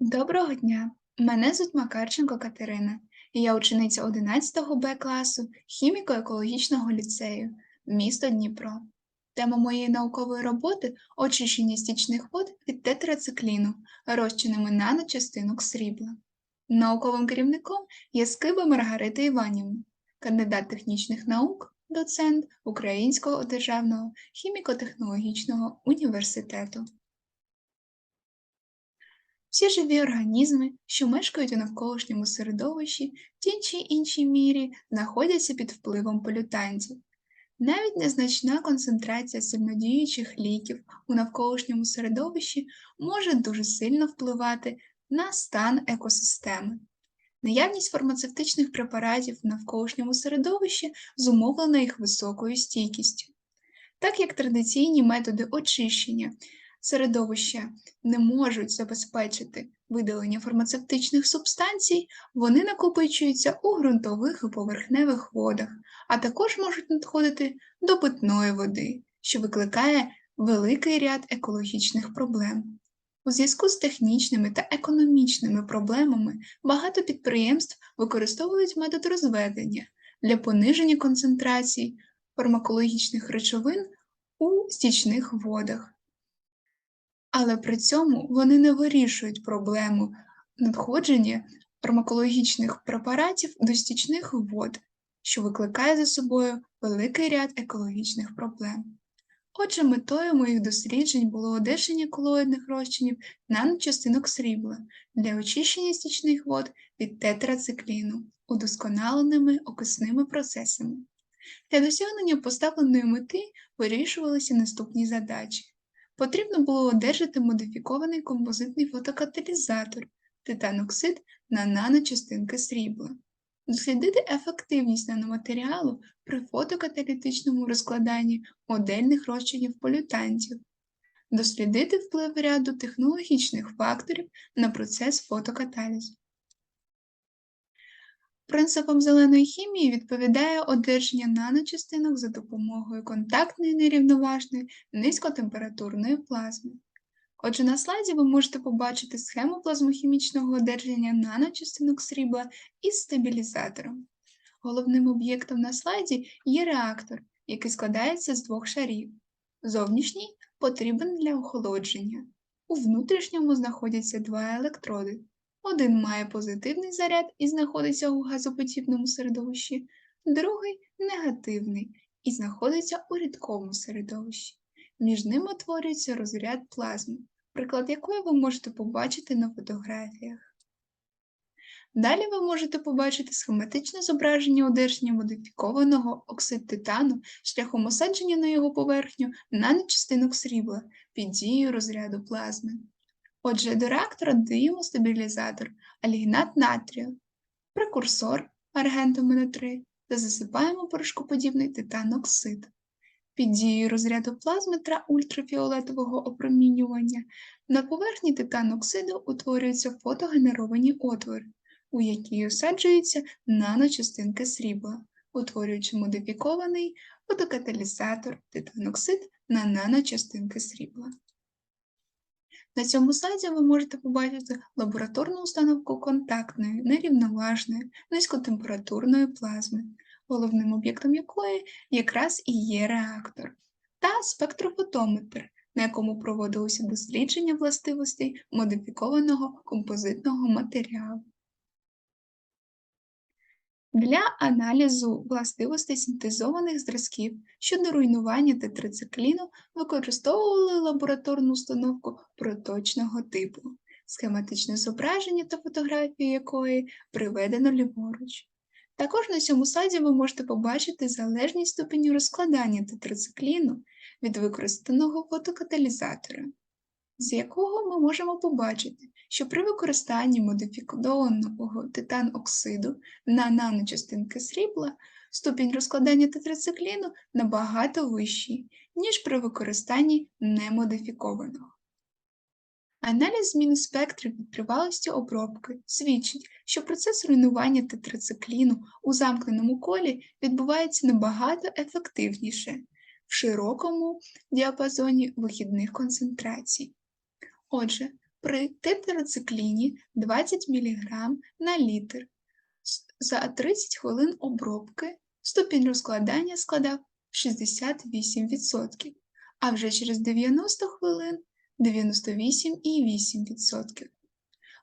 Доброго дня! Мене звуть Макарченко Катерина, і я учениця 11 Б класу хіміко-екологічного ліцею, місто Дніпро. Тема моєї наукової роботи очищення стічних вод від тетрацикліну розчинами наночастинок срібла. Науковим керівником є Скиба Маргарита Іванівна, кандидат технічних наук, доцент Українського державного хіміко-технологічного університету. Всі живі організми, що мешкають у навколишньому середовищі, в тій чи іншій мірі знаходяться під впливом полютантів. Навіть незначна концентрація сильнодіючих ліків у навколишньому середовищі може дуже сильно впливати на стан екосистеми. Наявність фармацевтичних препаратів в навколишньому середовищі зумовлена їх високою стійкістю. Так як традиційні методи очищення середовища не можуть забезпечити видалення фармацевтичних субстанцій, вони накопичуються у ґрунтових і поверхневих водах, а також можуть надходити до питної води, що викликає великий ряд екологічних проблем. У зв'язку з технічними та економічними проблемами багато підприємств використовують метод розведення для пониження концентрацій фармакологічних речовин у стічних водах але при цьому вони не вирішують проблему надходження фармакологічних препаратів до стічних вод, що викликає за собою великий ряд екологічних проблем. Отже, метою моїх досліджень було одержання колоїдних розчинів наночастинок срібла для очищення стічних вод від тетрацикліну удосконаленими окисними процесами. Для досягнення поставленої мети вирішувалися наступні задачі. Потрібно було одержати модифікований композитний фотокаталізатор титаноксид на наночастинки срібла, дослідити ефективність наноматеріалу при фотокаталітичному розкладанні модельних розчинів полютантів, дослідити вплив ряду технологічних факторів на процес фотокаталізу. Принципам зеленої хімії відповідає одержання наночастинок за допомогою контактної нерівноважної низькотемпературної плазми. Отже, на слайді ви можете побачити схему плазмохімічного одержання наночастинок срібла із стабілізатором. Головним об'єктом на слайді є реактор, який складається з двох шарів. Зовнішній потрібен для охолодження. У внутрішньому знаходяться два електроди. Один має позитивний заряд і знаходиться у газоподібному середовищі, другий негативний і знаходиться у рідкому середовищі. Між ними утворюється розряд плазми, приклад якої ви можете побачити на фотографіях. Далі ви можете побачити схематичне зображення одержання модифікованого оксид титану шляхом осадження на його поверхню наночастинок срібла під дією розряду плазми. Отже, до реактора додаємо стабілізатор, алігінат натрію, прекурсор аргенту 3 та засипаємо порошкоподібний титаноксид. Під дією розряду плазми та ультрафіолетового опромінювання на поверхні титаноксиду утворюються фотогенеровані отвори, у які осаджуються наночастинки срібла, утворюючи модифікований фотокаталізатор титаноксид на наночастинки срібла. На цьому слайді ви можете побачити лабораторну установку контактної, нерівноважної, низькотемпературної плазми, головним об'єктом якої якраз і є реактор, та спектрофотометр, на якому проводилося дослідження властивостей модифікованого композитного матеріалу. Для аналізу властивостей синтезованих зразків щодо руйнування тетрацикліну використовували лабораторну установку проточного типу, схематичне зображення та фотографії якої приведено ліворуч. Також на цьому слайді ви можете побачити залежність ступеню розкладання тетрацикліну від використаного фотокаталізатора, з якого ми можемо побачити, що при використанні модифікованого титан-оксиду на наночастинки срібла ступінь розкладання тетрацикліну набагато вищий, ніж при використанні немодифікованого. Аналіз зміни спектрів від тривалості обробки свідчить, що процес руйнування тетрацикліну у замкненому колі відбувається набагато ефективніше в широкому діапазоні вихідних концентрацій. Отже, При тетрацикліні 20 мг на літр за 30 хвилин обробки ступінь розкладання складав 68%, а вже через 90 хвилин 98,8%.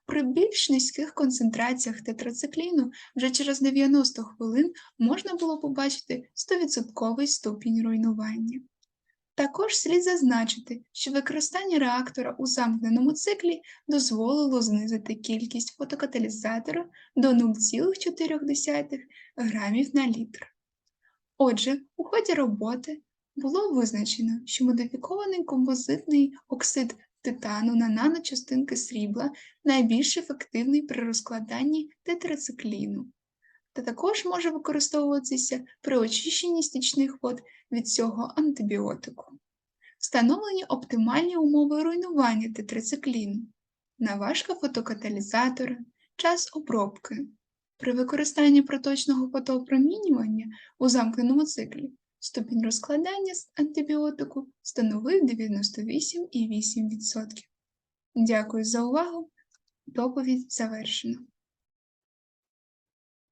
При більш низьких концентраціях тетрацикліну вже через 90 хвилин можна було побачити 100% ступінь руйнування. Також слід зазначити, що використання реактора у замкненому циклі дозволило знизити кількість фотокаталізатора до 0,4 грамів на літр. Отже, у ході роботи було визначено, що модифікований композитний оксид титану на наночастинки срібла найбільш ефективний при розкладанні тетрацикліну, та також може використовуватися при очищенні стічних вод від цього антибіотику. Встановлені оптимальні умови руйнування тетрацикліну, наважка фотокаталізатора, час обробки. При використанні проточного фотоопромінювання у замкненому циклі ступінь розкладання антибіотику становив 98,8%. Дякую за увагу. Доповідь завершено.